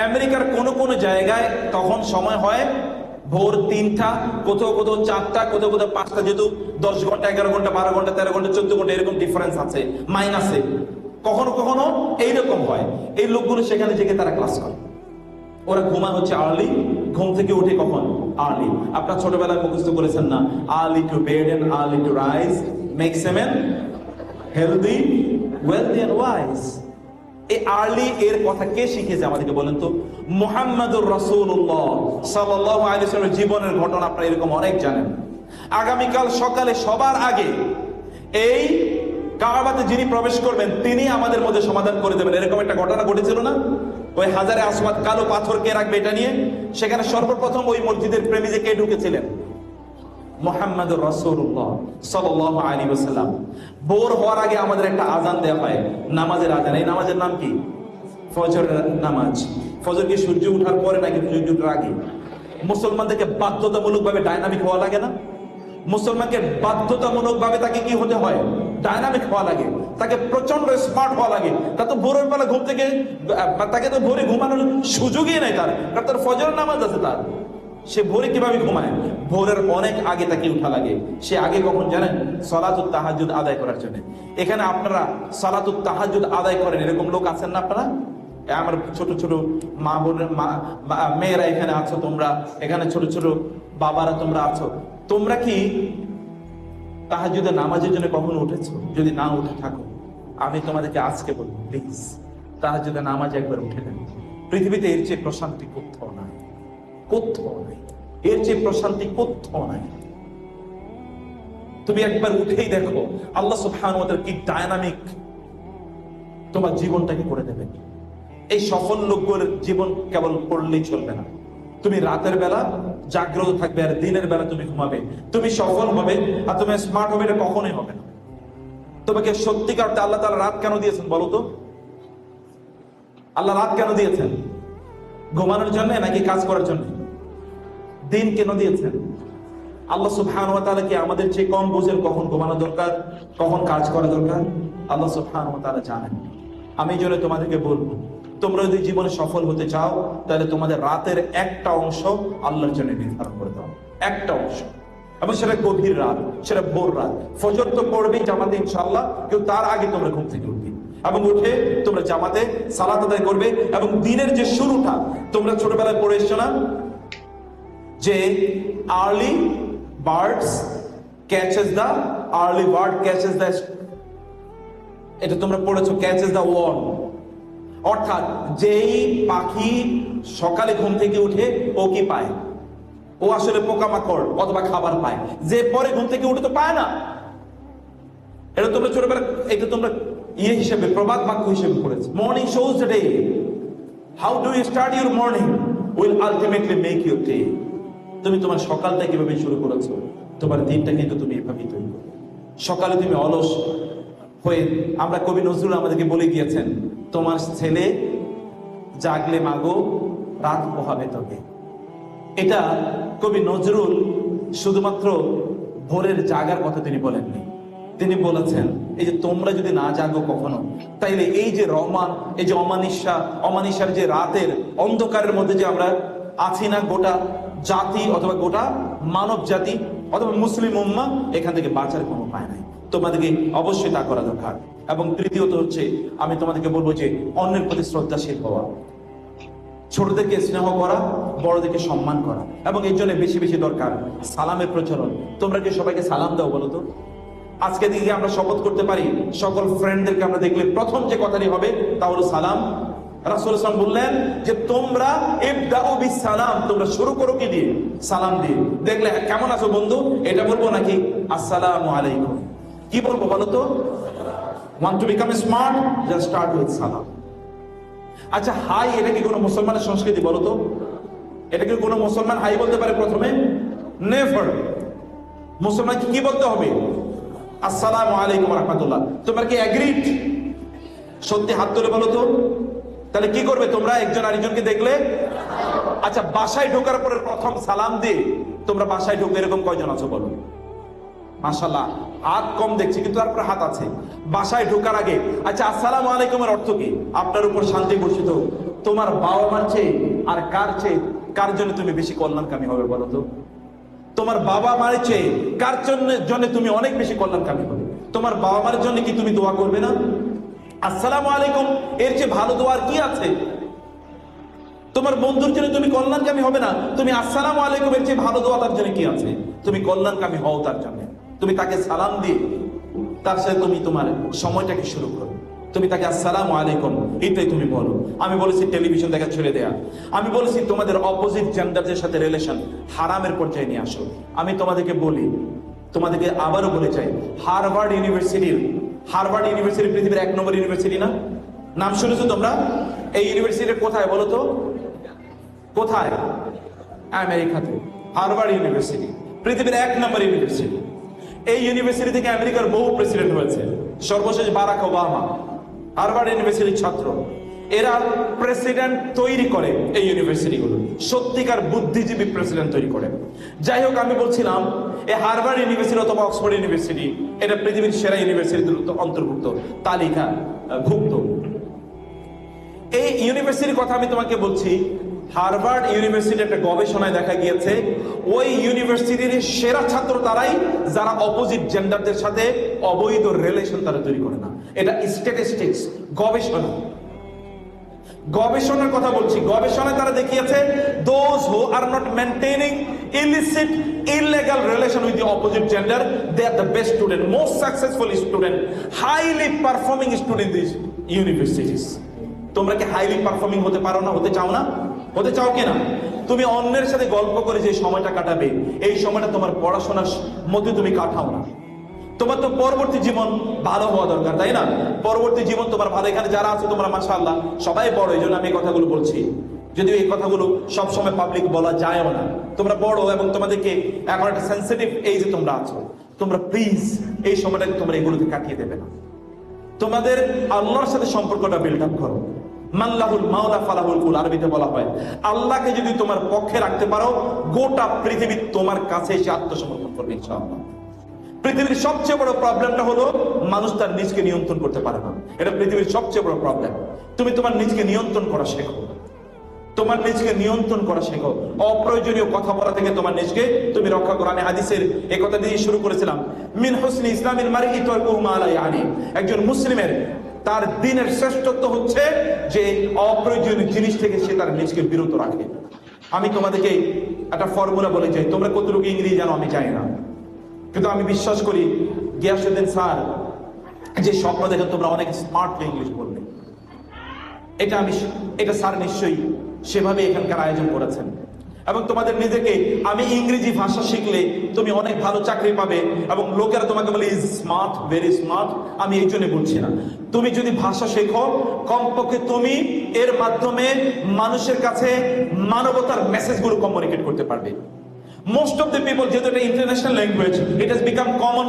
আমেরিকার কোন কোন জায়গায় তখন সময় হয় ভোর তিনটা, কোথাও কোথাও চারটা, কোথাও কোথাও পাঁচটা, যেহেতু দশ ঘণ্টা, এগারো ঘণ্টা, বারো ঘণ্টা, তেরো ঘণ্টা, চোদ্দ ঘণ্টা, এরকম ডিফারেন্স আছে মাইনাসে কখনো কখনো এইরকম হয়। এই লোকগুলো সেখানে থেকে তারা ক্লাস করে। ওরা ঘুমান হচ্ছে আর্লি ঘুম থেকে উঠে কখন? আর্লি আপনার ছোটবেলায় মুখস্থ করেছেন না early to bed and early to rise make a man healthy wealthy and wise এই আর্লি এর কথা কে শিখেছে আমাদেরকে বলেন তো? মোহাম্মদুর রসুল্লাহ সাল্লাহ জীবনের ঘটনা আপনারা এরকম অনেক জানেন। আগামীকাল সকালে সবার আগে এই কাবাতে যিনি প্রবেশ করবেন, তিনি আমাদের মধ্যে সমাধান করে দেবেন। এরকম একটা ঘটনা ঘটেছিল না? ওই হাজারে আসমাদ কালো পাথর কে রাখবে এটা নিয়ে? সেখানে সর্বপ্রথম ওই মসজিদের প্রেমীজে কে ঢুকেছিলেন? মোহাম্মদুর রসুল্লাহ সাল্লাহ আলী ওসাল্লাম বোর হওয়ার আগে আমাদের একটা আজান দেওয়া হয়, নামাজের আজান এই নামাজের নাম কি? ফজরের নামাজ। ফজর সূর্য উঠার পরে নাকি সূর্য উঠার আগে? মুসলমানদেরকে বাধ্যতামূলক ভাবে ডাইনামিক হওয়া লাগে না? মুসলমানকে বাধ্যতামূলক ভাবে তাকে কি হতে হয়? ডাইনামিক হওয়া লাগে। তাকে প্রচণ্ড স্মার্ট হওয়া লাগে। তা তো ভোরের বেলা ঘুম থেকে তাকে তো ভোরে ঘুমানোর সুযোগই নাই তার, কারণ তার ফজরের নামাজ আছে তার। সে ভোরে কীভাবে ঘুমায়? ভোরের অনেক আগে তাকে উঠা লাগে। সে আগে কখন জানেন? সলাতুত তাহাজুদ আদায় করার জন্য। এখানে আপনারা সলাতুত তাহাজুদ আদায় করেন। এরকম লোক আছেন না আপনারা? আমার ছোট ছোট মা বোনের মেয়েরা এখানে আছো তোমরা। এখানে ছোট ছোট বাবারা তোমরা আছো। তোমরা কি তাহাজুদের নামাজের জন্য কখনো উঠেছো? যদি না উঠে থাকো, আমি তোমাদেরকে আজকে বলব প্লিজ তাহাজুদের নামাজ একবার উঠে নেন। পৃথিবীতে এর চেয়ে প্রশান্তি কোথাও কোথাও নাই। এর চেয়ে প্রশান্তি কোথাও নাই। তুমি একবার উঠেই দেখো, আল্লাহ কি ডায়নামিক তোমার জীবনটাকে করে দেবেন। এই সফল লোকগুলোর জীবন কেবল পড়লেই চলবে না। তুমি রাতের বেলা জাগ্রত থাকবে আর দিনের বেলা তুমি ঘুমাবে। তুমি সফল হবে আর তুমি স্মার্ট হবে এটা কখনোই হবে না। তোমাকে সত্যিকার আল্লাহ তাআলা রাত কেন দিয়েছেন বলো তো? আল্লাহ রাত কেন দিয়েছেন? ঘুমানোর জন্য নাকি কাজ করার জন্য? দিন কেন দিয়েছেন আল্লাহ তাআলা কি আমাদের চেয়ে কম বোঝেন কখন ঘুমানো দরকার, কখন কাজ করা দরকার? আল্লাহ তাআলা জানেন। আমি জন্য তোমাদেরকে বলব, তোমরা যদি জীবনে সফল হতে চাও, তাহলে তোমাদের রাতের একটা অংশ আল্লাহর জন্য নির্ধারণ করে দাও। একটা অংশ। এবং সেটা গভীর রাত, সেটা ভোর রাত। ফজর তো পড়বেই জামাতে ইনশাল্লাহ কেউ তার আগে তোমরা ঘুম থেকে উঠবে। এবং উঠে তোমরা জামাতে সালাত আদায় করবে। এবং দিনের যে শুরুটা, তোমরা ছোটবেলায় পড়ে এসছো না? যে early birds catches the early bird catches the এটা তোমরা পড়েছো ক্যাচেস দ্য ওয়ার্ন অর্থাৎ যেই পাখি সকালে ঘুম থেকে উঠে ও কি পায়? ও আসলে পোকামাকড় অথবা খাবার পায়। যে পরে ঘুম থেকে উঠে তো পায় না। এটা তোমরা ছোটবেলা, এটা তোমরা ইয়ে হিসেবে, প্রবাদ বাক্য হিসেবে পড়েছো। Morning shows day how do you start your morning will ultimately make your day তুমি তোমার সকালটা কীভাবে শুরু করেছ? তোমার দিনটা কিন্তু তুমি এভাবেই তৈরি করো। সকালে তুমি অলস হয়ে, আমরা কবি নজরুল আমাদেরকে বলে গিয়েছেন, তোমার ছেলে জাগলে মাগো, রাত পোহাবে তবে। এটা কবি নজরুল শুধুমাত্র ভোরের জাগার কথা তিনি বলেননি। তিনি বলেছেন, এই যে তোমরা যদি না জাগো কখনো, তাইলে এই যে রহমান, এই যে অমানিসা অমানিসার যে রাতের অন্ধকারের মধ্যে যে আমরা আছি না গোটা জাতি অথবা গোটা মানব জাতি অথবা মুসলিম উম্মা, এখান থেকে বাঁচার কোনো উপায় নাই। তোমাদেরকে অবশ্যই তা করা দরকার। এবং তৃতীয়ত হচ্ছে, আমি তোমাদেরকে বলব যে, অন্যের প্রতি শ্রদ্ধাশীল হওয়া। ছোটদেরকে স্নেহ করা, বড়দেরকে সম্মান করা। এবং এর জন্য বেশি বেশি দরকার সালামের প্রচলন। তোমরা কি সবাইকে সালাম দাও বলো তো? আজকে দিকে আমরা শপথ করতে পারি, সকল ফ্রেন্ডদেরকে আমরা দেখলে প্রথম যে কথাটি হবে, তা হলো সালাম। রাসূল সাল্লাম বললেন যে, তোমরা সালাম তোমরা শুরু করো কি দিয়ে? সালাম দিয়ে। দেখলে, কেমন আছো বন্ধু? এটা বলব নাকি? আসসালামু আলাইকুম। কি বলব বলো তো? Want to become smart just start with সালাম আচ্ছা হাই, এটা কি কোনো মুসলমানের সংস্কৃতি বলো তো? এটা কি কোনো মুসলমান হাই বলতে পারে প্রথমে? নেভার মুসলমানকে কি বলতে হবে? আসসালামু আলাইকুম রহমতুল্লাহ। তোমরা কি অ্যাগ্রিড সত্যি হাত তুলে বলো তো। তাহলে কি করবে তোমরা? একজন আরেকজনকে দেখলে? আচ্ছা বাসায় ঢোকার পরে প্রথম সালাম দিয়ে তোমরা বাসায় ঢুকবে, এরকম কয়জন আছো বলো? মাশাল্লাহ হাত কম দেখছি, কিন্তু তারপরে হাত আছে। বাসায় ঢোকার আগে আচ্ছা আসসালামু আলাইকুমের অর্থ কি? আপনার উপর শান্তি বর্ষিত তোমার বাবা মার চেয়ে আর কার চেয়ে, কার জন্য তুমি বেশি কল্যাণকামী হবে বলো তো? তোমার বাবা মার চেয়ে কার জন্য জন্য তুমি অনেক বেশি কল্যাণকামী হবে? তোমার বাবা মার জন্য কি তুমি দোয়া করবে না? আসসালামু আলাইকুম। এর চেয়ে ভালো দোয়ার কি আছে? তোমার বন্ধুর জন্য তুমি কল্যাণকামী হবে না। তুমি আসসালামু আলাইকুম, এর চেয়ে ভালো দোয়া তার জন্য কি আছে? তুমি কল্যাণকামী হও তার জন্য। তুমি তাকে সালাম দিয়ে তার সাথে তুমি তোমার সময়টাকে শুরু করো। তুমি তাকে আসসালামু আলাইকুম, এটাই তুমি বলো। আমি বলেছি টেলিভিশন দেখা ছেড়ে দেয়া। আমি বলেছি তোমাদের অপোজিট জেন্ডারদের সাথে রিলেশন হারামের পর্যায়ে নিয়ে আসো। আমি তোমাদেরকে বলি, তোমাদেরকে আবারও বলে চাই হার্ভার্ড ইউনিভার্সিটির হার্ভার্ড ইউনিভার্সিটি পৃথিবীর এক নম্বর ইউনিভার্সিটি না? নাম শুনেছো তোমরা? এই ইউনিভার্সিটির কোথায় বলো তো? কোথায়? আমেরিকাতে। Harvard university. পৃথিবীর এক নম্বর ইউনিভার্সিটি। এই ইউনিভার্সিটি থেকে আমেরিকার বহু প্রেসিডেন্ট হয়েছে। সর্বশেষ বারাক ওবামা। হার্ভার্ড ইউনিভার্সিটির ছাত্র। এরা প্রেসিডেন্ট তৈরি করে এই ইউনিভার্সিটিগুলো। সত্যিকার বুদ্ধিজীবী প্রেসিডেন্ট তৈরি করে যাই হোক, আমি বলছিলাম এই হার্ভার্ড ইউনিভার্সিটি অথবা অক্সফোর্ড ইউনিভার্সিটি এটা পৃথিবীর সেরা ইউনিভার্সিটির অন্তর্ভুক্ত, তালিকা ভুক্ত এই ইউনিভার্সিটির কথা আমি তোমাকে বলছি, হার্ভার্ড ইউনিভার্সিটি একটা গবেষণায় দেখা গিয়েছে, ওই ইউনিভার্সিটির সেরা ছাত্র তারাই, যারা অপোজিট জেন্ডারদের সাথে অবৈধ রিলেশন তারা তৈরি করে না। এটা স্ট্যাটিস্টিক্স গবেষণা। গবেষণার কথা বলছি। গবেষণায় তারা দেখিয়েছে those who are not maintaining illicit illegal relation with the opposite gender they are the best student most successful student highly performing student this universities তোমরা কি হাইলি পারফর্মিং হতে পারো না, হতে চাও না? হতে চাও কি না? তুমি অন্যের সাথে গল্প করে যে সময়টা কাটাবে, এই সময়টা তোমার পড়াশোনার মধ্যে তুমি কাটাও না। তোমার তো পরবর্তী জীবন ভালো হওয়া দরকার, তাই না? পরবর্তী জীবন তোমার ভালো, এখানে যারা আছে তোমরা মাশাআল্লাহ সবাই বড়, এই জন্য আমি এই কথাগুলো বলছি। যদিও এই কথাগুলো সবসময় পাবলিক বলা যায়ও না। তোমরা বড় এবং তোমাদেরকে এখন একটা সেন্সিটিভ এই যে তোমরা আছো। তোমরা প্লিজ এই সময়টাকে তোমরা এগুলোকে কাটিয়ে দেবে না। তোমাদের আল্লাহর সাথে সম্পর্কটা বিল্ড আপ করো। মাল্লাহুল মাওলা ফালাহুল কুল আরবিতে বলা হয়। আল্লাহকে যদি তোমার পক্ষে রাখতে পারো, গোটা পৃথিবী তোমার কাছে এসে আত্মসমর্পণ করবে, ইনশাআল্লাহ। পৃথিবীর সবচেয়ে বড় প্রবলেমটা হলো মানুষ তার নিজকে নিয়ন্ত্রণ করতে পারে না। এটা পৃথিবীর সবচেয়ে বড় প্রবলেম। তুমি তোমার নিজকে নিয়ন্ত্রণ করা শেখো। তোমার নিজকে নিয়ন্ত্রণ করা শেখো। অপ্রয়োজনীয় কথা বলা থেকে তোমার নিজকে তুমি রক্ষা করো। আমি হাদিসের এই কথা দিয়ে শুরু করেছিলাম। মিন হোসনি ইসলামের মারি আলী একজন মুসলিমের তার দিনের শ্রেষ্ঠত্ব হচ্ছে যে অপ্রয়োজনীয় জিনিস থেকে সে তার নিজকে বিরত রাখে। আমি তোমাদেরকে একটা ফর্মুলা বলে যাই। তোমরা কতটুকু ইংরেজি জানো আমি জানি না। কিন্তু আমি বিশ্বাস করি গিয়াসুদ্দিন স্যার, যে স্বপ্ন দেখেন তোমরা অনেক স্মার্ট ইংলিশ বলবে এটা আমি এটা স্যার নিশ্চয়ই সেভাবে এখানকার আয়োজন করেছেন। এবং তোমাদের নিজেকে, আমি ইংরেজি ভাষা শিখলে তুমি অনেক ভালো চাকরি পাবে এবং লোকেরা তোমাকে বলে ইজ স্মার্ট ভেরি স্মার্ট আমি এই জন্য বলছি না। তুমি যদি ভাষা শেখো, কমপক্ষে তুমি এর মাধ্যমে মানুষের কাছে মানবতার মেসেজগুলো কমিউনিকেট করতে পারবে। মোস্ট অফ দ্য পিপল যেহেতু এটা international language it has become common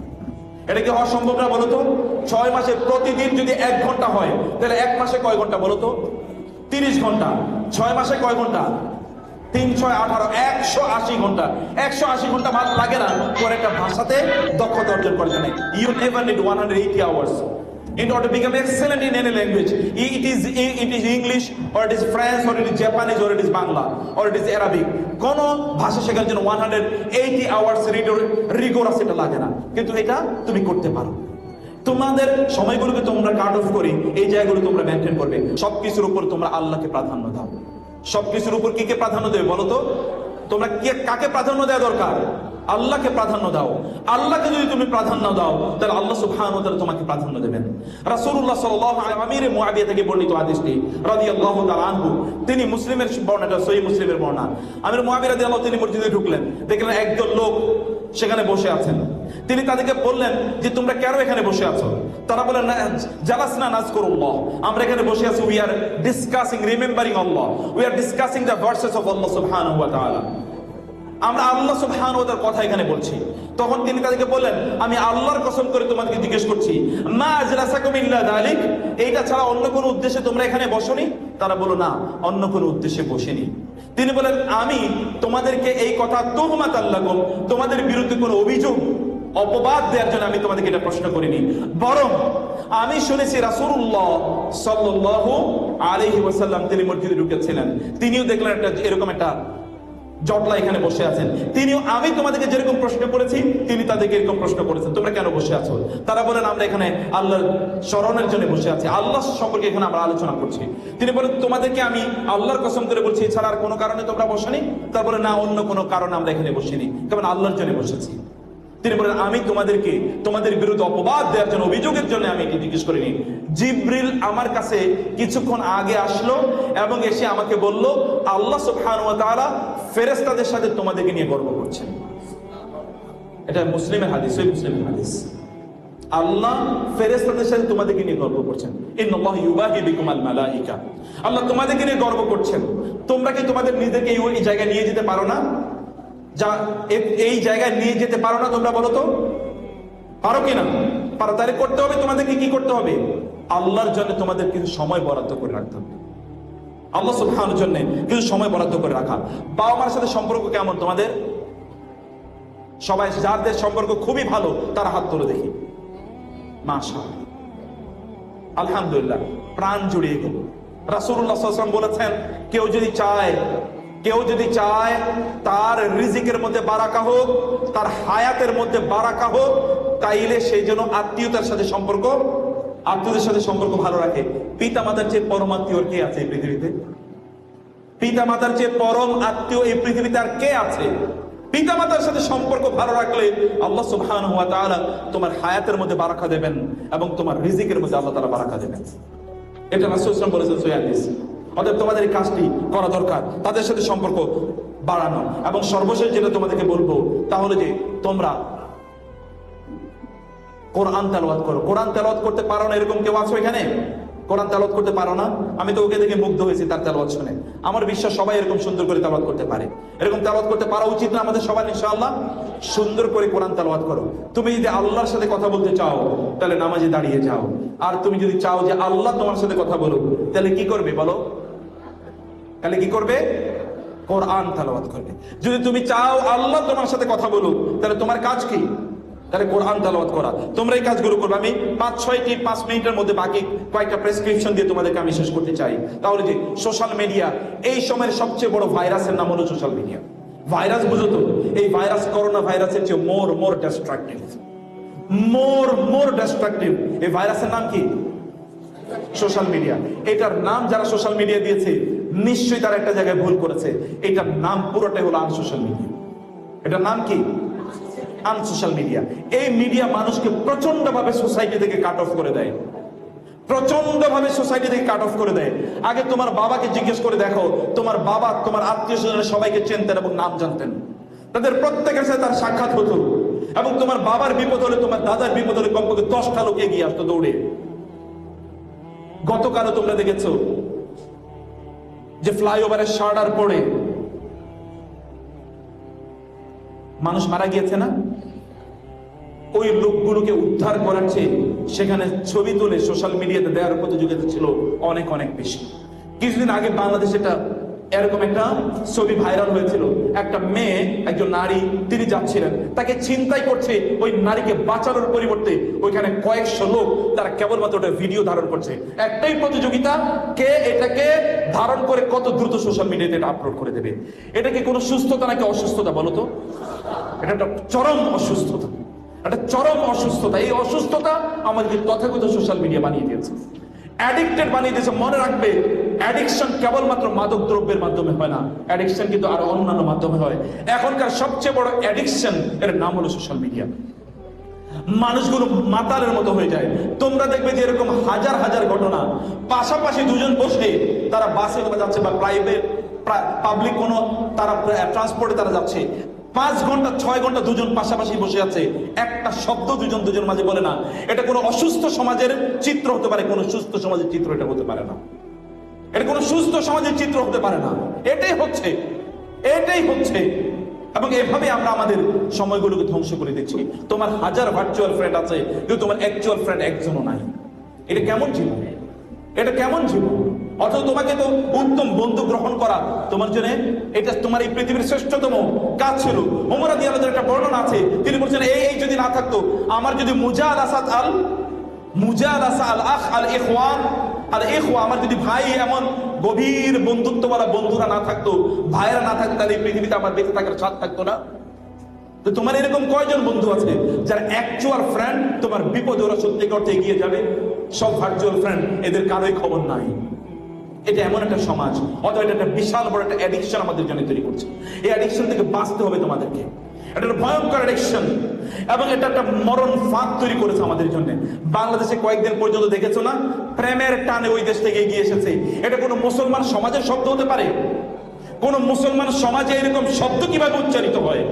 এটা কি অসম্ভব না বলতো? ছয় মাসে প্রতিদিন যদি এক ঘণ্টা হয়, তাহলে এক মাসে কয় ঘণ্টা বলতো? তিরিশ ঘণ্টা। ছয় মাসে কয় ঘণ্টা? তিন, ছয়, আঠারো, একশো আশি ঘণ্টা। একশো আশি ঘণ্টা ভালো লাগে না তোর একটা ভাষাতে দক্ষতা অর্জন করে জানে you never need one hundred eighty hours in order to become excellent in any language. It is it is english, or it is french or it is japanese, or it is bangla, or it is arabic. কোন ভাষা শেখার জন্য 180 hours rigorous এটা লাগে না। কিন্তু এটা তুমি করতে পারো। তোমাদের সময়গুলোকে তোমরা কাট অফ করে এই জায়গাগুলো তোমরা মেনটেন করবে। সবকিছুর উপর তোমরা আল্লাহকে প্রাধান্য দাও। সবকিছুর উপর কি কে প্রাধান্য দেবে বলো তো? তোমরা কে, কাকে প্রাধান্য দেওয়া দরকার? আল্লাহকে প্রাধান্য দাও। আল্লাহকে যদি তুমি প্রাধান্য দাও, তাহলে আল্লাহ ওয়া তাআলা তোমাকে প্রাধান্য দেবেন। রাসূলুল্লাহ সাল্লাল্লাহু আমিরে মুআবিয়া থেকে বর্ণিত হাদিসটি রাদিয়াল্লাহু তাআলা আনহু। তিনি মুসলিমের বর্ণনাটা সহিহ মুসলিমের বর্ণনা। আমির মুআবিয়া রাদিয়াল্লাহু তিনি মসজিদে ঢুকলেন, দেখলেন একদল লোক সেখানে বসে আছেন। তিনি তাদেরকে বললেন যে, তোমরা কেন এখানে বসে আছো? তারা বললেন, না জালাস না নাজ করুল্লাহ আমরা এখানে বসে আছি we are discussing remembering Allah we are discussing the verses of Allah সুবহানাহু ওয়া তাআলা। আমরা আল্লাহ সুবহান ওদের কথা এখানে বলছি। তখন তিনি তাদেরকে বললেন, আমি আল্লাহর কসম করে তোমাদেরকে জিজ্ঞেস করছি, মা আজরাসাকুম ইল্লা যালিক এইটা ছাড়া অন্য কোনো উদ্দেশ্যে তোমরা এখানে বসনি? তারা বলো না, অন্য কোনো উদ্দেশ্যে বসেনি। তিনি বলেন আমি তোমাদেরকে এই কথা তুহমাত আল্লাহকুম তোমাদের বিরুদ্ধে কোনো অভিযোগ, অপবাদ দেওয়ার জন্য আমি তোমাদেরকে এটা প্রশ্ন করিনি। বরং আমি শুনেছি রাসূলুল্লাহ সাল্লাল্লাহু আলাইহি ওয়াসাল্লাম তিনি মসজিদে ঢুকেছিলেন। তিনিও দেখলেন একটা এরকম একটা জটলা এখানে বসে আছেন। তিনিও, আমি তোমাদেরকে যেরকম প্রশ্ন করেছি, তিনি তাদেরকে এরকম প্রশ্ন করেছেন। তোমরা কেন বসে আছো? তারা বলেন, আমরা এখানে আল্লাহর স্মরণের জন্য বসে আছি। আল্লাহ সম্পর্কে এখানে আমরা আলোচনা করছি। তিনি বলেন, তোমাদেরকে আমি আল্লাহর কসম করে বলছি, এছাড়া আর কোনো কারণে তোমরা বসেনি? তারপরে না, অন্য কোনো কারণে আমরা এখানে বসিনি। কেমন? আল্লাহর জন্য বসেছি। তিনি বলেন, আমি তোমাদেরকে তোমাদের বিরুদ্ধে অপবাদ দেওয়ার জন্য, অভিযোগের জন্য আমি এটি জিজ্ঞেস করিনি। জিব্রিল আমার কাছে কিছুক্ষণ আগে আসলো এবং এসে আমাকে বলল, আল্লাহ সুবহানাহু ওয়া তাআলা ফেরেশতাদের সাথে তোমাদেরকে নিয়ে গর্ব করছেন। এটা মুসলিমের হাদিস ওই মুসলিমের হাদিস। আল্লাহ ফেরেশতাদের সাথে তোমাদেরকে নিয়ে গর্ব করছেন। আল্লাহ তোমাদেরকে নিয়ে গর্ব করছেন। তোমরা কি তোমাদের নিজেকে এই জায়গায় নিয়ে যেতে পারো না? যা এই জায়গায় নিয়ে যেতে পারো না তোমরা বলো তো? পারো কিনা পারো, তাহলে করতে হবে, তোমাদেরকে কি করতে হবে? আল্লাহর জন্য তোমাদের কিছু সময় বরাদ্দ করে রাখতে হবে। আল্লাহ সুবহানার জন্য কিছু সময় বরাদ্দ করে রাখা। বাবা মার সাথে সম্পর্ক কেমন তোমাদের? সবাই যাদের সম্পর্ক খুবই ভালো, তারা হাত তুলে দেখি। মাশা আলহামদুলিল্লাহ, প্রাণ জুড়িয়ে গেল। ওয়াসাল্লাম বলেছেন, কেউ যদি চায়, কেউ যদি চায়, তার রিজিকের মধ্যে বারাকা হোক, তার হায়াতের মধ্যে বারাকা হোক, তাইলে সেই জন্য আত্মীয়তার সাথে সম্পর্ক আত্মীয়দের সাথে সম্পর্ক ভালো রাখে। পিতা মাতার চেয়ে পরম আত্মীয় কে আছে এই পৃথিবীতে? পিতা মাতার চেয়ে পরম আত্মীয় এই পৃথিবীতে আর কে আছে? পিতা মাতার সাথে সম্পর্ক ভালো রাখলে আল্লাহ সুবহানাহু ওয়া তাআলা তোমার হায়াতের মধ্যে বারাকা দেবেন এবং তোমার রিজিকের মধ্যে আল্লাহ তাআলা বারাকা দেবেন। এটা রাসূল সাল্লাল্লাহু আলাইহি ওয়াসাল্লাম বলেছেন অতএব তোমাদের এই কাজটি করা দরকার, তাদের সাথে সম্পর্ক বাড়ানো। এবং সর্বশেষ যেটা তোমাদেরকে বলব তাহলে যে তোমরা কোরআন তেলাওয়াত করো। কোরআন তেলাওয়াত করতে পারো না এরকম কেউ আছো এখানে? কোরআন তেলাওয়াত করতে পারো না? আমি তো ওকে দেখে মুগ্ধ হয়েছি তার তেলাওয়াত শুনে। আমার বিশ্বাস সবাই এরকম সুন্দর করে তেলাওয়াত করতে পারে। এরকম তেলাওয়াত করতে পারা উচিত না আমাদের সবার, ইনশাআল্লাহ। সুন্দর করে কোরআন তেলাওয়াত করো। তুমি যদি আল্লাহর সাথে কথা বলতে চাও, তাহলে নামাজে দাঁড়িয়ে যাও। আর তুমি যদি চাও যে আল্লাহ তোমার সাথে কথা বলুক, তাহলে কি করবে বলো? তাহলে কি করবে? কোরআন তেলাওয়াত করবে। যদি তুমি চাও আল্লাহ তোমার সাথে কথা বলুক, তাহলে তোমার কাজ কি? তাহলে কোরআন তেলাওয়াত করা। তোমরা এই কাজগুলো করবে। আমি পাঁচ, ছয়টি, পাঁচ মিনিটের মধ্যে বাকি কয়েকটা প্রেসক্রিপশন দিয়ে তোমাদেরকে আমি শেষ করতে চাই। তাহলে যে সোশ্যাল মিডিয়া এই সময়ের সবচেয়ে বড় ভাইরাসের নাম হলো সোশ্যাল মিডিয়া ভাইরাস বুঝো তো? এই ভাইরাস করোনা ভাইরাসের চেয়ে মোর মোর ডিস্ট্রাকটিভ মোর মোর ডিস্ট্রাকটিভ এই ভাইরাসের নাম কি? সোশ্যাল মিডিয়া এটার নাম যারা সোশ্যাল মিডিয়া দিয়েছে, নিশ্চয়ই তারা একটা জায়গায় ভুল করেছে। এটার নাম পুরোটাই হলো আনসোশ্যাল মিডিয়া এটার নাম কি? আনসোশ্যাল মিডিয়া এই মিডিয়া মানুষকে প্রচণ্ড ভাবে সোসাইটি থেকে কাট অফ করে দেয়। প্রচণ্ড ভাবে সোসাইটি থেকে কাট অফ করে দেয়। আগে তোমার বাবাকে জিজ্ঞেস করে দেখো, তোমার বাবা, তোমার আত্মীয় স্বজনের সবাইকে চিনতেন এবং নাম জানতেন। তাদের প্রত্যেকের সাথে তার সাক্ষাৎ হতো। এবং তোমার বাবার বিপদ হলে তোমার দাদার বিপদ হলে কমপক্ষে দশটা লোক এগিয়ে আসতো দৌড়ে। গতকালও তোমরা দেখেছ যে ফ্লাইওভারের শার্ডার পড়ে মানুষ মারা গিয়েছে না? ওই লোকগুলোকে উদ্ধার করার চেয়ে সেখানে ছবি তুলে সোশ্যাল মিডিয়াতে দেওয়ার প্রতিযোগিতা ছিল অনেক অনেক বেশি। কিছুদিন আগে বাংলাদেশ একটা এরকম একটা ছবি ভাইরাল হয়েছিল। একটা মেয়ে, একজন নারী, তিনি যাচ্ছিলেন। তাকে চিন্তাই করছে ওই নারীকে বাঁচানোর পরিবর্তে ওইখানে কয়েকশো লোক তারা কেবলমাত্র ওটা ভিডিও ধারণ করছে। একটাই প্রতিযোগিতা, কে এটাকে ধারণ করে কত দ্রুত সোশ্যাল মিডিয়াতে এটা আপলোড করে দেবে? এটা কি কোনো সুস্থতা নাকি অসুস্থতা বলো তো? এটা একটা চরম অসুস্থতা। একটা চরম অসুস্থতা। এই অসুস্থতা আমাদেরকে তথাগত সোশ্যাল মিডিয়া বানিয়ে দিয়েছে। অ্যাডিক্টেড বানিয়ে দিয়েছে। মনে রাখবে অ্যাডিকশন কেবলমাত্র মাদক দ্রব্যের মাধ্যমে হয় না। অ্যাডিকশন কিন্তু আরও অন্যান্য মাধ্যমে হয়। এখনকার সবচেয়ে বড় অ্যাডিকশন এর নাম হলো সোশ্যাল মিডিয়া মানুষগুলো মাতালের মতো হয়ে যায়। তোমরা দেখবে যে এরকম হাজার হাজার ঘটনা। পাশাপাশি দুজন বসে তারা বাসে যাচ্ছে বা প্রাইভেট পাবলিক কোনো তারা ট্রান্সপোর্টে তারা যাচ্ছে। পাঁচ ঘণ্টা, ছয় ঘণ্টা দুজন পাশাপাশি বসে আছে। একটা শব্দ দুজন দুজন মাঝে বলে না। এটা কোনো অসুস্থ সমাজের চিত্র হতে পারে, কোনো সুস্থ সমাজের চিত্র এটা হতে পারে না। এটা কোনো সুস্থ সমাজের চিত্র হতে পারে না। এটাই হচ্ছে এটাই হচ্ছে। এবং এভাবে আমরা আমাদের সময়গুলোকে ধ্বংস করে দিচ্ছি। তোমার হাজার ভার্চুয়াল ফ্রেন্ড আছে, কিন্তু তোমার অ্যাকচুয়াল ফ্রেন্ড একজনও নাই। এটা কেমন জীবন? এটা কেমন জীবন? অথচ তোমাকে তো উত্তম বন্ধু গ্রহণ করা, তোমার জন্য এটা তোমার এই পৃথিবীর শ্রেষ্ঠতম কাজ ছিল। ওমরা দিয়ে একটা বর্ণনা আছে। তিনি বলছেন, এই এই যদি না থাকতো, আমার যদি মুজাদ আসাদ আল মুজাদ আসা আল আখ আল ইখওয়ান আর এখো আমার যদি ভাই এমন গভীর বন্ধুত্বওয়ালা বন্ধুরা না থাকতো ভাইরা না থাকতো, তাহলে এই পৃথিবীতে আমার বেঁচে থাকার স্বাদ থাকতো না। তো তোমার এরকম কয়জন বন্ধু আছে, যারা অ্যাকচুয়াল ফ্রেন্ড তোমার বিপদে ওরা সত্যি করতে এগিয়ে যাবে? সব ভার্চুয়াল ফ্রেন্ড এদের কারোই খবর নাই। এটা এমন একটা সমাজ, অথবা এটা একটা বিশাল বড় একটা অ্যাডিকশন আমাদের জন্য তৈরি করছে। এই অ্যাডিকশন থেকে বাঁচতে হবে তোমাদেরকে। এটা একটা ভয়ঙ্কর অ্যাডিকশন এবং এটা একটা মরণ ফাঁদ তৈরি করেছে আমাদের জন্য। বাংলাদেশে কয়েকদিন পর্যন্ত দেখেছ না? প্রেমের টানে ওই দেশ থেকে এগিয়ে এসেছে। এটা কোনো মুসলমান সমাজের শব্দ হতে পারে? কোন মুসলমান সমাজে এরকম শব্দ কীভাবে উচ্চারিত হয়?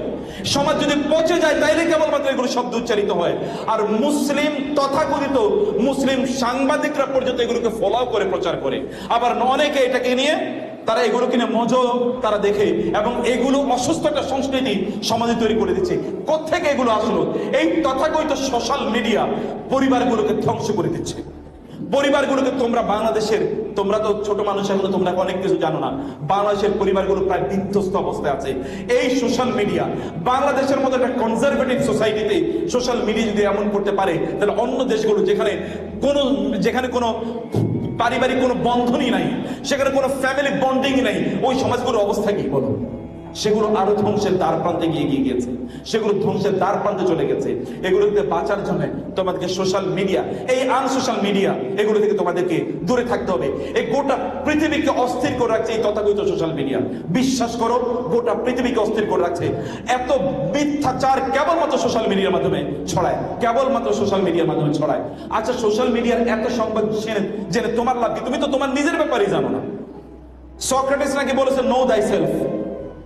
সমাজ যদি পচে যায়, তাইলে কেবলমাত্র এগুলো শব্দ উচ্চারিত হয়। আর মুসলিম তথাকথিত মুসলিম সাংবাদিকরা পর্যন্ত এগুলোকে ফলো করে, প্রচার করে। আবার অনেকে এটাকে নিয়ে তারা এগুলো কিনে মজো তারা দেখে এবং এগুলো অসুস্থ একটা সংস্কৃতি সমাজে তৈরি করে দিচ্ছে। কোথেকে এগুলো আসলো? এই তথাকথিত সোশ্যাল মিডিয়া পরিবারগুলোকে ধ্বংস করে দিচ্ছে। পরিবারগুলোকে তোমরা বাংলাদেশের, তোমরা তো ছোট মানুষ, এখনও তোমরা অনেক কিছু জানো না। বাংলাদেশের পরিবারগুলো প্রায় বিধ্বস্ত অবস্থায় আছে। এই সোশ্যাল মিডিয়া বাংলাদেশের মতো একটা কনজারভেটিভ সোসাইটিতে সোশ্যাল মিডিয়া যদি এমন করতে পারে, তাহলে অন্য দেশগুলো যেখানে কোনো যেখানে কোনো পারিবারিক কোনো বন্ধনই নাই সেখানে কোনো ফ্যামিলি বন্ডিং নাই ওই সমাজগুলোর অবস্থা কি বলো সেগুলো আরও ধ্বংসের দ্বার প্রান্তে গিয়ে গিয়ে গেছে সেগুলো ধ্বংসের দ্বার প্রান্তে চলে গেছে। এগুলো থেকে বাঁচার জন্য তোমাদেরকে সোশ্যাল মিডিয়া এই আনসোশ্যাল মিডিয়া এগুলো থেকে তোমাদেরকে দূরে থাকতে হবে। এই গোটা পৃথিবীকে অস্থির করে রাখছে এই তথাকথিত সোশ্যাল মিডিয়া বিশ্বাস করো, গোটা পৃথিবীকে অস্থির করে রাখছে। এত মিথ্যাচার কেবলমাত্র সোশ্যাল মিডিয়ার মাধ্যমে ছড়ায়, কেবলমাত্র সোশ্যাল মিডিয়ার মাধ্যমে ছড়ায়। আচ্ছা সোশ্যাল মিডিয়ার এত সংবাদ জেনে জেনে তোমার লাভ কি? তুমি তো তোমার নিজের ব্যাপারেই জানো না। সক্রেটিস নাকি বলেছে নো দাই সেলফ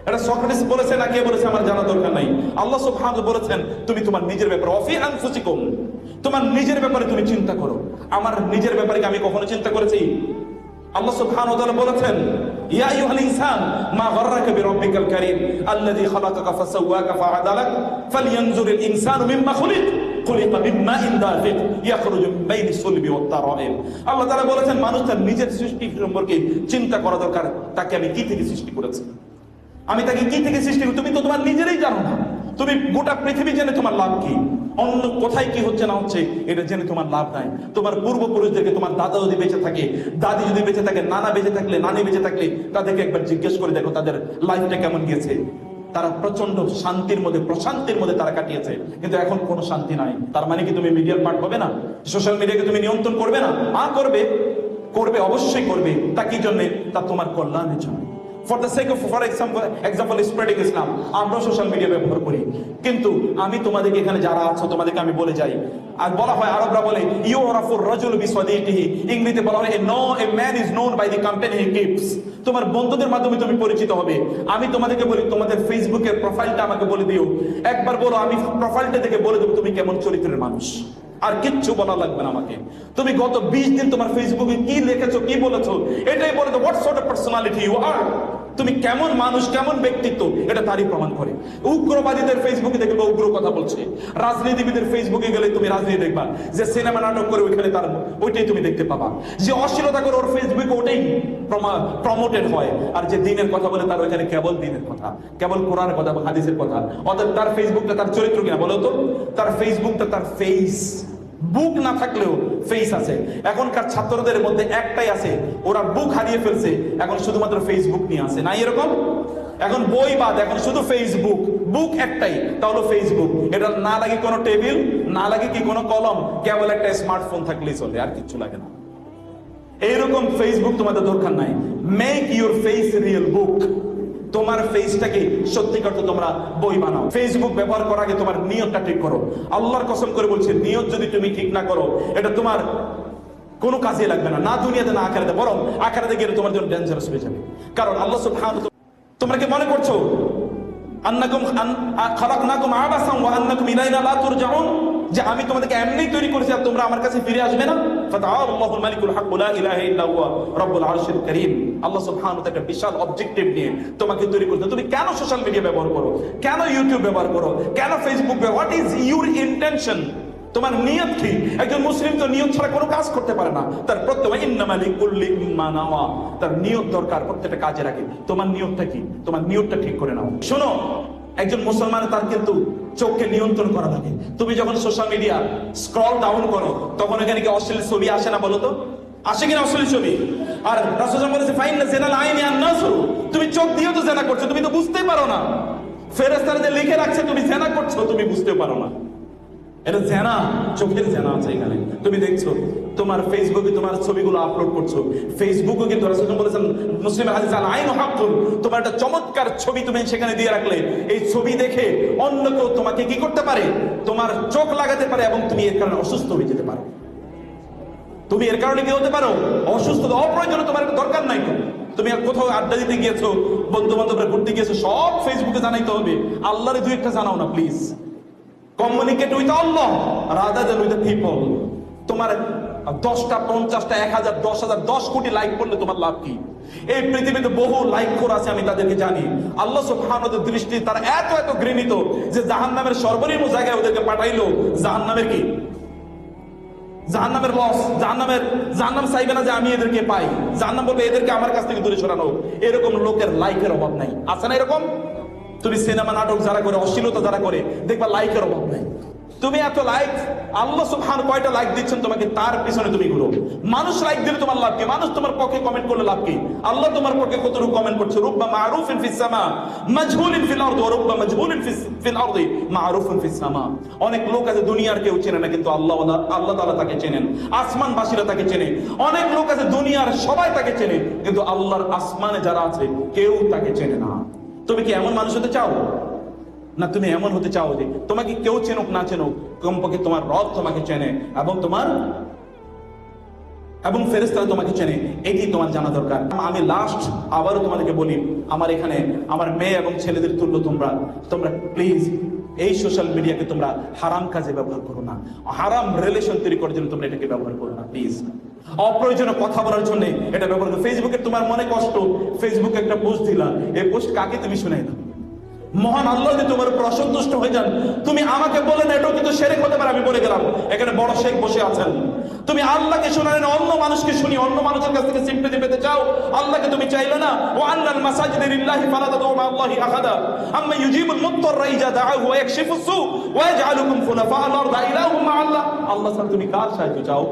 এটা সক্রেটিস বলেছে না কে বলেছে আমার জানা দরকার নাই? আল্লাহ সুবহানাহু বলেছেন, তুমি তোমার নিজের ব্যাপারে অফি আনফুসিকুম, তোমার নিজের ব্যাপারে তুমি চিন্তা করো। আমার নিজের ব্যাপারে আমি কখনো চিন্তা করেছি? আল্লাহ তাআলা বলেছেন, ইয়া আইয়ুহাল ইনসান, মা গাররাকা বিরাব্বিকাল কারীম, আল্লাযী খালাকাকা ফাসাওয়াকা ফাআদালাক ইনসানু মিম্মা খুলিক দাফিক, ইয়াখরুজু সুলবি তারাইব আল্লাহ তাআলা বলেছেন, মানুষ তার নিজের সৃষ্টি সম্পর্কে চিন্তা করা দরকার, তাকে আমি কি থেকে সৃষ্টি করেছি? আমি তাকে কি থেকে সৃষ্টি তুমি তো তোমার নিজেরই জানো না। তুমি গোটা পৃথিবী জেনে তোমার লাভ কি? অন্য কোথায় কি হচ্ছে না হচ্ছে, এটা জেনে তোমার লাভ নাই। তোমার পূর্বপুরুষদেরকে তোমার দাদা যদি বেঁচে থাকে, দাদি যদি বেঁচে থাকে, নানা বেঁচে থাকলে, নানি বেঁচে থাকলে, তাদেরকে একবার জিজ্ঞেস করে দেখো তাদের লাইফটা কেমন গিয়েছে। তারা প্রচণ্ড শান্তির মধ্যে, প্রশান্তির মধ্যে তারা কাটিয়েছে। কিন্তু এখন কোনো শান্তি নাই। তার মানে কি তুমি মিডিয়ার পার্ট হবে না? সোশ্যাল মিডিয়াকে তুমি নিয়ন্ত্রণ করবে না? আ করবে? করবে, অবশ্যই করবে। তা কি জন্যে? তা তোমার কল্যাণের জন্য। For the sake of for example example spreading Islam আমরা সোশ্যাল মিডিয়া ব্যবহার করি। কিন্তু আমি তোমাদেরকে এখানে যারা আছো, তোমাদেরকে আমি বলে যাই। আর বলা হয়, আরবরা বলে ইউ রাফুর রাজুল বিসওয়াদিহি ইংরেজিতে বলা হয় no, a man is known by the company he keeps. তোমার বন্ধুদের মাধ্যমে তুমি পরিচিত হবে। আমি তোমাদেরকে বলি, তোমাদের ফেসবুকের প্রোফাইলটা আমাকে বলে দিও। একবার বলো, আমি প্রোফাইলটা দেখে বলে দেবো, তুমি কেমন চরিত্রের মানুষ। আর কিচ্ছু বলা লাগবে না আমাকে। তুমি গত বিশ দিন তোমার ফেসবুকে কি লিখেছো, কি বলেছ, এটাই বলে what sort of personality you are তুমি কেমন মানুষ, কেমন ব্যক্তিত্ব, এটা তারই প্রমাণ করে। উগ্রবাদীদের ফেসবুকে দেখবে উগ্র কথা বলছে। রাজনীতিবিদের ফেসবুকে গেলে তুমি রাজনীতি দেখবা। যে সিনেমা নাটক করে ওইখানে তার ওইটাই তুমি দেখতে পাবা। যে অশ্লীলতা করে ওর ফেসবুকে ওটাই প্রমোটেড হয়। আর যে দিনের কথা বলে তার ওইখানে কেবল দিনের কথা। কেবল কোরআনের কথা হাদিসের কথা। অর্থাৎ তার ফেসবুকটা তার চরিত্র কিনা বলো তো? তার ফেসবুকটা তার ফেস বুক না থাকলেও ফেস আছে। এখনকার ছাত্রদের মধ্যে একটাই আছে, ওরা বুক হারিয়ে ফেলছে, এখন শুধুমাত্র ফেসবুক নিয়ে আসে না এরকম? এখন বই বাদ, এখন শুধু ফেসবুক বুক একটাই, তাহলে ফেসবুক এটা না লাগে কোনো টেবিল, না লাগে কি কোনো কলম, কেবল একটা স্মার্টফোন থাকলেই চলে, আর কিছু লাগে না। এইরকম ফেসবুক তোমাদের দরকার নাই। Make your face real book তোমার ফেসটাকে সত্যিকার তোমরা বই বানাও। ফেসবুক ব্যবহার করার আগে তোমার নিয়তটা ঠিক করো। আল্লাহর কসম করে বলছে, নিয়ত যদি তুমি ঠিক না করো, এটা তোমার কোনো কাজে লাগবে না। না দুনিয়াতে, না আখারাতে। বরং আখারাতে গেলে তোমার জন্য ডেঞ্জারাস হয়ে যাবে। কারণ আল্লাহ তাআলা- তোমরা কি মনে করছ? আন্নাকুম খালাকনাকুম আবাসাম ওয়া আন্নাকুম ইলাইনা লা তুরজাউন। যে আমি তোমাদেরকে এমনি তৈরি করেছি আর তোমরা আমার কাছে ফিরে আসবে না? সোশ্যাল মিডিয়া ব্যবহার করো? কেন ইউটিউব ব্যবহার করো? কেন তোমার একজন মুসলিম ছাড়া কোনো কাজ করতে পারে না। তার প্রত্যেক তার দরকার প্রত্যেকটা কাজে রাখে। তোমার নিয়তটা কি? তোমার নিয়তটা ঠিক করে নাও। শোনো একজন মুসলমান তার কিন্তু চোখকে নিয়ন্ত্রণ করা থাকে। তুমি যখন সোশ্যাল মিডিয়া স্ক্রল ডাউন করো, তখন এখানে কি অশ্লীল ছবি আসে না বলো তো? আসে কিনা অশ্লীল ছবি? আর রাসুল বলেছে ফাইন না জেনাল আইন আর নাসু তুমি চোখ দিয়েও তো জেনা করছ, তুমি তো বুঝতেই পারো না। ফেরেস্তারা যে লিখে রাখছে, তুমি জেনা করছ, তুমি বুঝতেও পারো না। এটা জেনা, চোখের জেনা আছে এখানে। তুমি দেখছ, তোমার ফেসবুকে তোমার ছবিগুলো আপলোড করছ। ফেসবুকে কিন্তু রাসূল বলেছেন, মুসলিম হাদিস আল আইন হাক্কুন। তোমার একটা চমৎকার ছবি তুমি সেখানে দিয়ে রাখলে। এই ছবি দেখে অন্য কেউ তোমাকে কি করতে পারে? তোমার চোখ লাগাতে পারে এবং তুমি এর কারণে অসুস্থ হয়ে যেতে পারো। তুমি এর কারণে কি হতে পারো? অসুস্থ অপ্রয়োজনে তোমার দরকার নাই তো। তুমি কোথাও আড্ডা দিতে গিয়েছো বন্ধু বান্ধবরা ঘুরতে গিয়েছো, সব ফেসবুকে জানাইতে হবে। আল্লাহরে দুই একটা জানাও না please communicate with Allah rather than with people তোমার দশটা, পঞ্চাশটা, এক হাজার, দশ হাজার, দশ কোটি লাইক করলে তোমার লাভ কি? এই পৃথিবীতে বহু লাইক করে আছে, আমি তাদেরকে জানি। আল্লাহ সুবহানাহু দৃষ্টি তারা এত এত ঘৃণিত যে জাহান্নামের সর্বনিম্ন জায়গায় ওদেরকে পাঠাইলো। জাহান্নামের কি? জাহান্নামের লস জাহান্নামের, জাহান্নাম চাইবে না যে আমি এদেরকে পাই। জাহান্নাম বলবে, এদেরকে আমার কাছ থেকে দূরে সরানো এরকম লোকের লাইকের অভাব নাই। আছে না এরকম? তুমি সিনেমা, নাটক যারা করে, অশ্লীলতা যারা করে, দেখবা লাইকের অভাব নাই। তুমি এত লাইক আল্লাহ সুবহান কয়টা লাইক দিচ্ছেন তোমাকে? তার পিছনে তুমি ঘুরো। মানুষ লাইক দিলে তোমার লাভ কি? মানুষ তোমার পক্ষে কমেন্ট করলে লাভ কি? আল্লাহ তোমার পক্ষে কতটুকু কমেন্ট করছে? রুব্বা মারুফিন ফিস সামা, মাজহুলিন ফিল আরদি রুব্বা মাজহুলিন ফিস, ফিল আরদি, মারুফিন ফিস সামা। অনেক লোক আছে দুনিয়ার কেউ চেনে না, কিন্তু আল্লাহ আল্লাহ তাআলা তাকে চেনেন। তাকে চেনে। অনেক লোক আছে দুনিয়ার সবাই তাকে চেনে, কিন্তু আল্লাহর আসমানে যারা আছে, কেউ তাকে চেনে না। তুমি কি এমন মানুষ হতে চাও? না, তুমি এমন হতে চাও যে তোমাকে কেউ চেনুক, না চেনুক, কমপক্ষে তোমার রব তোমাকে চেনে এবং তোমার এবং ফেরেস্তারা তোমাকে চেনে। এটি তোমার জানা দরকার। আমি লাস্ট আবারও তোমাদেরকে বলি, আমার এখানে আমার মেয়ে এবং ছেলেদের তুল্য তোমরা। তোমরা প্লিজ এই সোশ্যাল মিডিয়াকে তোমরা হারাম কাজে ব্যবহার করো না। হারাম রিলেশন তৈরি করার জন্য তোমরা এটাকে ব্যবহার করো না প্লিজ অপ্রয়োজনীয় কথা বলার জন্য এটা ব্যবহার করো। ফেসবুকে তোমার মনে কষ্ট। ফেসবুকে একটা পোস্ট দিলা। এই পোস্ট কাকে তুমি শুনাই দাও মহান আল্লাহ যদি তোমার উপর অসন্তুষ্ট হয়ে যান, তুমি আমাকে বলে না, এটাও কিন্তু সেরেক হতে পারে, আমি বলে গেলাম। এখানে বড় শেখ বসে আছেন। তুমি আল্লাহকে শোনালে না, অন্য মানুষকে শুনি অন্য মানুষের কাছ থেকে সিম্পেতি পেতে চাও। আল্লাহকে তুমি চাইলে না ও আল্লাহ মাসাজিদে লিল্লাহি ফালা তাদউ মা আল্লাহি আহাদা আম্মা ইউজিবুল মুত্তার ইজা দাআহু ওয়া ইয়াকশিফুস সু ওয়া ইয়াজআলুকুম খুলাফা আল আরদ ইলাহুম মা আল্লাহ। আল্লাহ তুমি কার সাহায্য চাও?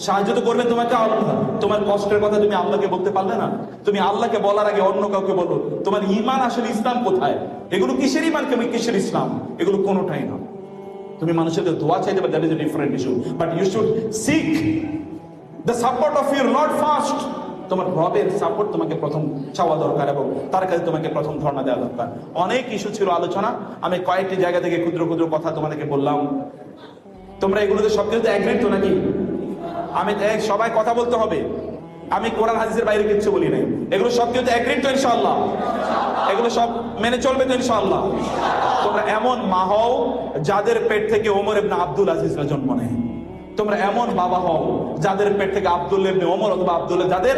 সাহায্য তো করবেন তোমাকে আল্লাহ। তোমার কষ্টের কথা তুমি আল্লাহকে বলতে পারলে না। তুমি আল্লাহকে বলার আগে অন্য কাউকে বলো। তোমার ইমান আসলে ইসলাম কোথায়? এগুলো কিসের ইমান কেমন কিসের ইসলাম? এগুলো কোনোটাই না। তুমি মানুষের কাছে দোয়া চাইতে পারো that is different issue but you should seek the support of your lord first তোমার রবের সাপোর্ট তোমাকে প্রথম চাওয়া দরকার এবং তার কাছে তোমাকে প্রথম ধর্ণা দেওয়া দরকার। অনেক ইস্যু ছিল আলোচনা। আমি কয়েকটি জায়গা থেকে ক্ষুদ্র ক্ষুদ্র কথা তোমাদেরকে বললাম। তোমরা এগুলোতে সব কিছুতে অ্যাগ্রিড তো নাকি? আমি সবাই কথা বলতে হবে। আমি কোরআন হাদিসের বাইরে কিচ্ছু বলি নাই। এগুলো সব কিছু এগ্রিড তো ইনশাআল্লাহ। এগুলো সব মেনে চলবে তো ইনশাআল্লাহ। তোমরা এমন মা হও যাদের পেট থেকে ওমর ইবনে আব্দুল আজিজরা জন্ম নেয়। তোমরা এমন বাবা হও যাদের পেট থেকে আব্দুল ইবনে ওমর অথবা আব্দুল যাদের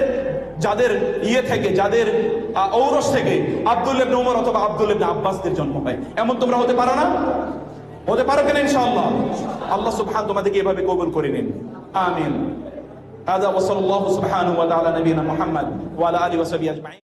যাদের ইয়ে থেকে, যাদের ঔরস থেকে আব্দুল ইবনে ওমর অথবা আব্দুল ইবনে আব্বাসদের জন্ম হয় এমন তোমরা হতে পারো না? হতে পারো কিনা ইনশাআল্লাহ আল্লাহ সুবহান তোমাদেরকে এভাবে কবুল করে নিন আমিন هذا وصلى الله سبحانه وتعالى نبينا محمد وعلى اله وصحبه اجمعين